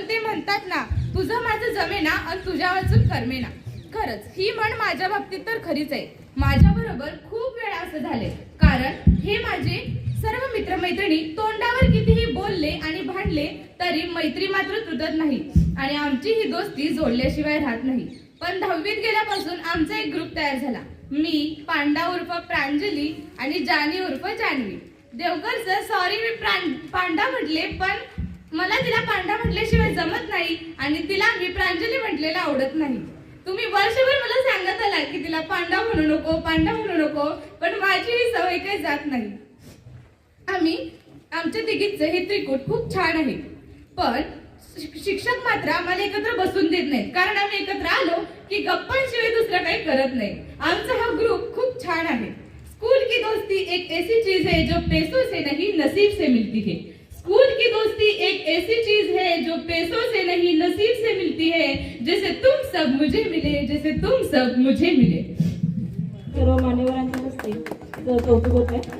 पण ते म्हणतात ना तुझं माझं जमेना आणि तुझ्या वाचून करमेना. खरंच ही म्हण माझ्या बाबतीत तर खरीच आहे. माझ्या बरोबर खूप वेळा असं झाले कारण हे माझे सर्व मित्रमैत्रिणी तोंडावर कितीही बोलले आणि भांडले तरी मैत्री मात्र तुटत नाही. आणि आमची ही दोस्ती जोडल्याशिवाय राहत नाही. पण दहावीत गेल्यापासून आमचा एक ग्रुप तयार झाला. मी पांडा उर्फ प्रांजली आणि जानी उर्फ जानवी देवकर सर सॉरी मी प्रां पांडा म्हटले पण मला तिला पांडा म्हटल्याशिवाय जमत नाही आणि तिला मी प्रांजली म्हटलेलं आवडत नाही. तुम्ही वर्षभर मला सांगत आला की तिला पांडा म्हणू नको पांडा म्हणू नको पण माझी ही सवय काही जात नाही. आम्ही आमच्या तिघींचं हे त्रिकूट खूप छान आहे. पण शिक्षक मात्र आम्हाला एकत्र बसून देत नाहीत. कारण आम्ही एकत्र आलो की गप्पांशिवाय दुसरं काही करत नाही. आमचा हा ग्रुप खूप छान आहे. स्कूल की दोस्ती एक ऐसी चीज है जो पैसों से नहीं नसीब से मिलती है स्कूल की दोस्ती एक ऐसी चीज है जो पैसों से नहीं नसीब से मिलती है जैसे तुम सब मुझे मिले जैसे तुम सब मुझे मिले। सर्व मान्यवरांच्या हस्ते कौतुक होत आहे.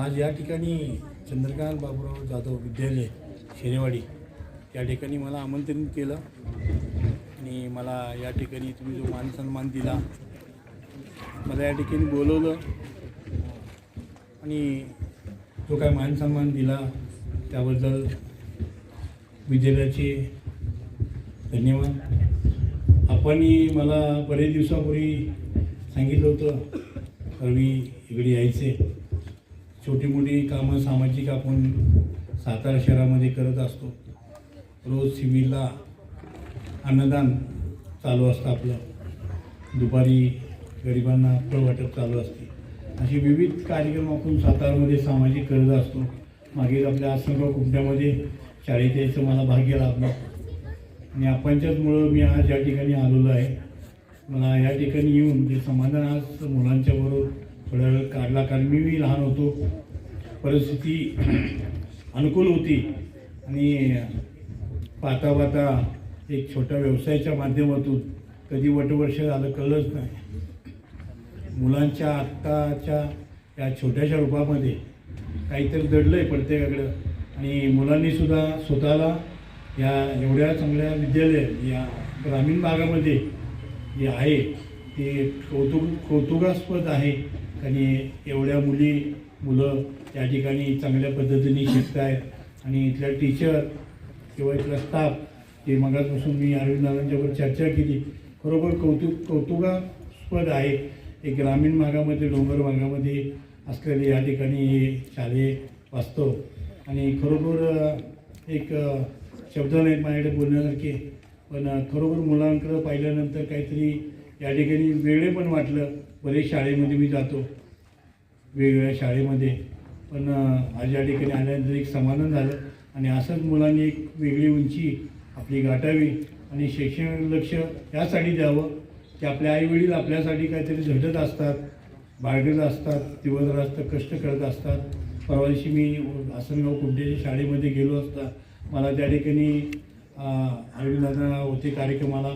आज या ठिकाणी चंद्रकांत बाबूराव जाधव विद्यालय शेरेवाडी या ठिकाणी मला आमंत्रित केलं. आणि मला या ठिकाणी तुम्ही जो मान सन्मान दिला मला या ठिकाणी बोलवलं. आणि जो काय मान सन्मान दिला त्याबद्दल विद्यालयाचे धन्यवाद. आपणही मला बरेच दिवसापूर्वी सांगितलं होतं रवी इकडे यायचे. छोटी मोठी कामं सामाजिक आपण सातारा शहरामध्ये करत असतो. रोज सिव्हिलला अन्नदान चालू असतं आपलं. दुपारी गरिबांना फळ वाटप चालू असते. असे विविध कार्यक्रम आपण सातारामध्ये सामाजिक करत असतो. मागे आपल्या आसनगाव कुंट्यामध्ये शाळेत यायचं मला भाग्य लाभलं. आणि आपणच्याचमुळं मी आज या ठिकाणी आलेलो आहे. मला या ठिकाणी येऊन ते समाधान आज मुलांच्याबरोबर थोडा वेळ काढला कारण मी लहान होतो. परिस्थिती अनुकूल होती. आणि पाहता पाहता एक छोट्या व्यवसायाच्या माध्यमातून कधी वटवर्ष झालं कळलंच नाही. मुलांच्या आत्ताच्या या छोट्याशा रूपामध्ये काहीतरी दडलं आहे प्रत्येकाकडं. आणि मुलांनीसुद्धा स्वतःला या एवढ्या चांगल्या विद्यालय या ग्रामीण भागामध्ये जे आहे ते कौतुक कौतुकास्पद आहे. आणि एवढ्या मुली मुलं या ठिकाणी चांगल्या पद्धतीने शिकत आहेत आणि इथल्या टीचर किंवा इथला स्टाफ जे मगाचपासून मी अरविंद नारायणच्यावर चर्चा केली खरोखर कौतुक कौतुकास्पद आहे. एक ग्रामीण भागामध्ये डोंगर भागामध्ये असलेले या ठिकाणी हे शालेय वास्तव. आणि खरोखर एक शब्द नाहीत माझ्याकडे बोलण्यासारखे पण खरोखर मुलांकडं पाहिल्यानंतर काहीतरी या ठिकाणी वेगळे पण वाटलं. बरेच शाळेमध्ये मी जातो. वेगवेगळ्या शाळेमध्ये. पण आज या ठिकाणी आल्यानंतर एक समाधान झालं. आणि असंच मुलांनी एक वेगळी उंची आपली गाठावी आणि शैक्षणिक लक्ष यासाठी द्यावं की आपले आईवडील आपल्यासाठी काहीतरी झटत असतात बाळगत असतात दिवसभर असतं कष्ट करत असतात. परवा दिवशी मी आसनगाव कुंटेच्या शाळेमध्ये गेलो असता. मला त्या ठिकाणी अरविंद होते कार्यक्रमाला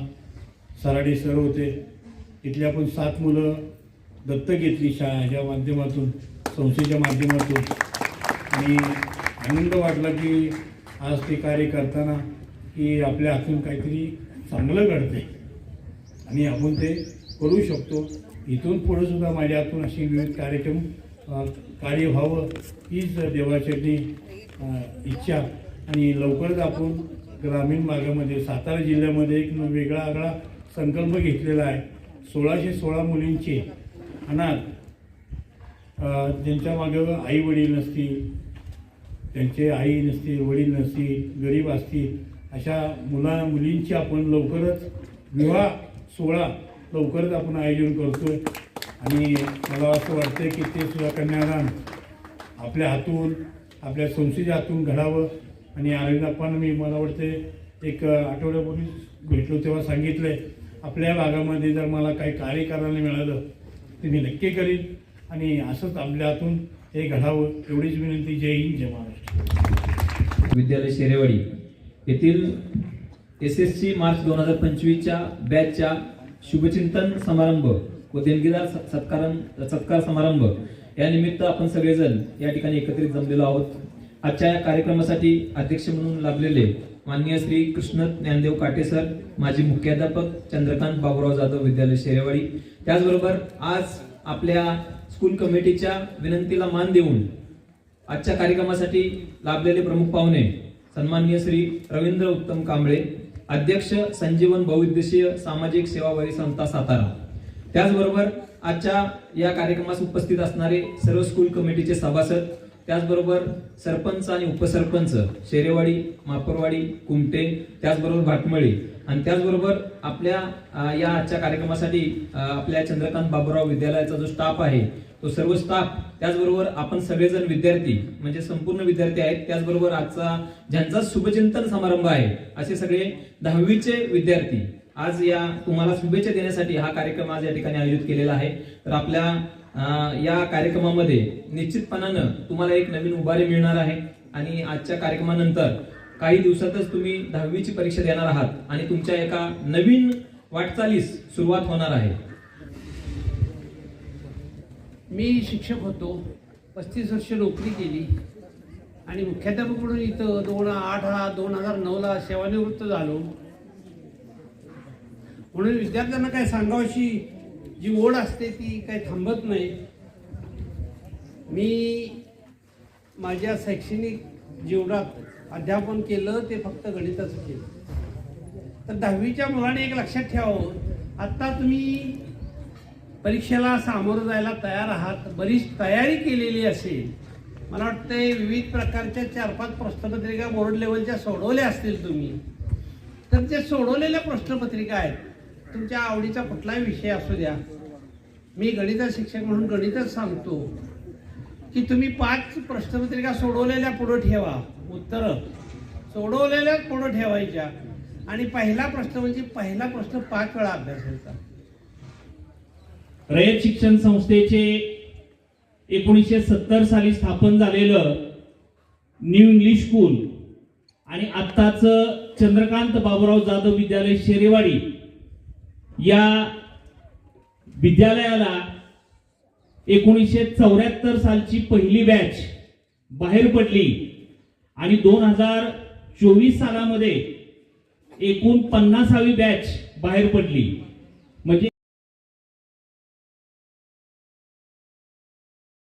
सराडे सर होते. तिथल्या पण सात मुलं दत्तक घेतली शाळेच्या माध्यमातून संस्थेच्या माध्यमातून. आणि आनंद वाटला की आज ते कार्य करताना की आपल्या हातून काहीतरी चांगलं घडते आणि आपण ते करू शकतो. इथून पुढे सुद्धा माझ्या हातून असे विविध कार्यक्रम कार्य व्हावं हीच देवाच्यानी इच्छा. आणि लवकरच आपण ग्रामीण भागामध्ये सातारा जिल्ह्यामध्ये एक वेगळा आगळा संकल्प घेतलेला आहे. सोळाशे सोळा मुलींचे अनाथ ज्यांच्या मागं आई वडील नसतील त्यांचे आई नसतील वडील नसतील गरीब असतील अशा मुला मुलींची आपण लवकरच विवाह सोहळा लवकरच आपण आयोजन करतोय. आणि मला असं वाटतं की ते सुद्धा कन्यादान आपल्या हातून आपल्या संस्थेच्या हातून घडावं. आणि अरविंद मी मला वाटते एक आठवड्यापूर्वी भेटलो तेव्हा सांगितलं आहे आपल्या भागामध्ये जर मला काही कार्य करायला मिळालं ते मी नक्की करीन. आणि असंच आपल्या हातून हे घडावं एवढीच विनंती. जय हिंद जय महाराष्ट्र. विद्यालय शेरेवाडी येथील एस एस सी मार्च दोन हजार पंचवीसच्या बॅचच्या शुभचिंतन समारंभ व देणगीदार स- सत्कार सत्कार समारंभ. या निमित्त आपण सगळेजण या ठिकाणी एकत्रित जमलेलो आहोत. आजच्या या कार्यक्रमासाठी अध्यक्ष म्हणून लाभलेले माननीय श्री कृष्ण ज्ञानदेव काटे सर माजी मुख्याध्यापक चंद्रकांत बाबुराव जाधव विद्यालय शेरेवाडी. त्याचबरोबर आज आपल्या स्कूल कमिटीच्या विनंतीला मान देऊन आजच्या कार्यक्रमासाठी लाभलेले प्रमुख पाहुणे सन्माननीय श्री रवींद्र उत्तम कांबळे अध्यक्ष संजीवन बहुउद्देशीय सामाजिक सेवाभावी संस्था सातारा. त्याचबरोबर आजच्या या कार्यक्रमास उपस्थित असणारे सर्व स्कूल कमिटीचे सभासद त्याचबरोबर सरपंच आणि उपसरपंच शेरेवाडी मापरवाडी कुमटे त्याचबरोबर भाटमळी आणि त्याचबरोबर आपल्या या आजच्या कार्यक्रमासाठी आपल्या चंद्रकांत बाबुराव विद्यालयाचा जो स्टाफ आहे तो सर्व स्टाफ त्याचबरोबर आपण सगळेजण विद्यार्थी म्हणजे संपूर्ण विद्यार्थी आहेत त्याचबरोबर आजचा ज्यांचा शुभचिंतन समारंभ आहे असे सगळे दहावीचे विद्यार्थी आज या तुम्हाला शुभेच्छा देण्यासाठी हा कार्यक्रम आज या ठिकाणी आयोजित केलेला आहे. तर आपल्या या कार्यक्रमामध्ये निश्चितपणानं तुम्हाला एक नवीन उभारी मिळणार आहे. आणि आजच्या कार्यक्रमानंतर काही दिवसातच तुम्ही दहावीची परीक्षा देणार आहात आणि तुमच्या एका नवीन वाटचालीस सुरुवात होणार आहे. मी शिक्षक होतो. पस्तीस वर्ष नोकरी केली. आणि मुख्याध्यापक म्हणून इथं दोन आठ हा दोन हजार नऊला सेवानिवृत्त झालो. म्हणून विद्यार्थ्यांना काय सांगावशी जी ओढ असते ती काही थांबत नाही. मी माझ्या शैक्षणिक जीवनात अध्यापन केलं ते फक्त गणिताचं केलं. तर दहावीच्या मुलाने एक लक्षात ठेवावं आत्ता तुम्ही परीक्षेला सामोरं जायला तयार आहात बरीच तयारी केलेली असेल. मला वाटतं विविध प्रकारच्या चार पाच प्रश्नपत्रिका बोर्ड लेवलच्या सोडवल्या असतील तुम्ही. तर जे सोडवलेल्या प्रश्नपत्रिका आहेत तुमच्या आवडीचा कुठलाही विषय असू द्या मी गणित शिक्षक म्हणून गणितच सांगतो की तुम्ही पाच प्रश्नपत्रिका सोडवलेल्या पुढं ठेवा उत्तरं. सोडवलेल्या पुढं ठेवायच्या. आणि पहिला प्रश्न म्हणजे पहिला प्रश्न पाच वेळा अभ्यासायचा रयत शिक्षण संस्थेचे एकोणीसशे सत्तर साली स्थापन झालेलं न्यू इंग्लिश स्कूल आणि आत्ताच चंद्रकांत बाबुराव जाधव विद्यालय शेरेवाडी या विद्यालयाला एकोणीसशे चौऱ्याहत्तर सालची पहिली बॅच बाहेर पडली आणि दोन हजार चोवीस सालामध्ये एकूण पन्नासावी बॅच बाहेर पडली. म्हणजे